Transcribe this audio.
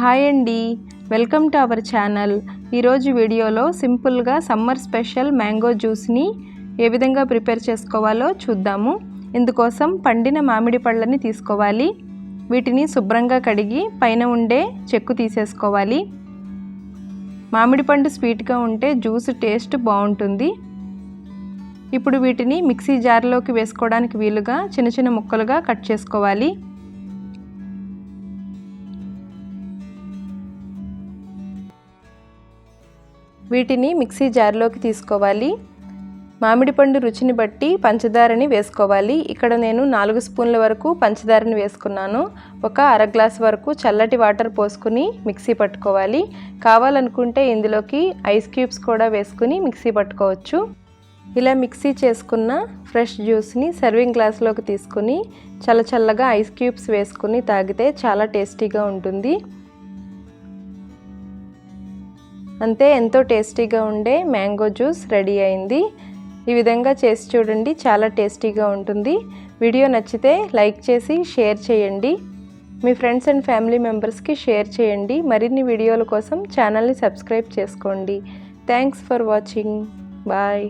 Hi అండి. Welcome to our channel. ఈరోజు వీడియోలో సింపుల్గా సమ్మర్ స్పెషల్ మ్యాంగో జ్యూస్ని ఏ విధంగా ప్రిపేర్ చేసుకోవాలో చూద్దాము. ఇందుకోసం పండిన మామిడి పళ్ళని తీసుకోవాలి. వీటిని శుభ్రంగా కడిగి పైన ఉండే చెక్కు తీసేసుకోవాలి. మామిడి పండు స్వీట్గా ఉంటే జ్యూస్ టేస్ట్ బాగుంటుంది. ఇప్పుడు వీటిని మిక్సీ జార్లోకి వేసుకోవడానికి వీలుగా చిన్న చిన్న ముక్కలుగా కట్ చేసుకోవాలి. వీటిని మిక్సీ జార్లోకి తీసుకోవాలి. మామిడి పండు రుచిని బట్టి పంచదారని వేసుకోవాలి. ఇక్కడ నేను నాలుగు స్పూన్ల వరకు పంచదారని వేసుకున్నాను. ఒక అర గ్లాస్ వరకు చల్లటి వాటర్ పోసుకుని మిక్సీ పట్టుకోవాలి. కావాలనుకుంటే ఇందులోకి ఐస్ క్యూబ్స్ కూడా వేసుకుని మిక్సీ పట్టుకోవచ్చు. ఇలా మిక్సీ చేసుకున్న ఫ్రెష్ జ్యూస్ని సర్వింగ్ గ్లాస్లోకి తీసుకుని చల్ల చల్లగా ఐస్ క్యూబ్స్ వేసుకుని తాగితే చాలా టేస్టీగా ఉంటుంది. అంతే ఎంతో టేస్టీగా ఉండే మ్యాంగో జ్యూస్ రెడీ అయింది. ఈ విధంగా చేసి చూడండి చాలా టేస్టీగా ఉంటుంది. వీడియో నచ్చితే లైక్ చేసి షేర్ చేయండి. మీ ఫ్రెండ్స్ అండ్ ఫ్యామిలీ మెంబర్స్కి షేర్ చేయండి. మరిన్ని వీడియోల కోసం ఛానల్ని సబ్స్క్రైబ్ చేసుకోండి. Thanks for watching. బాయ్.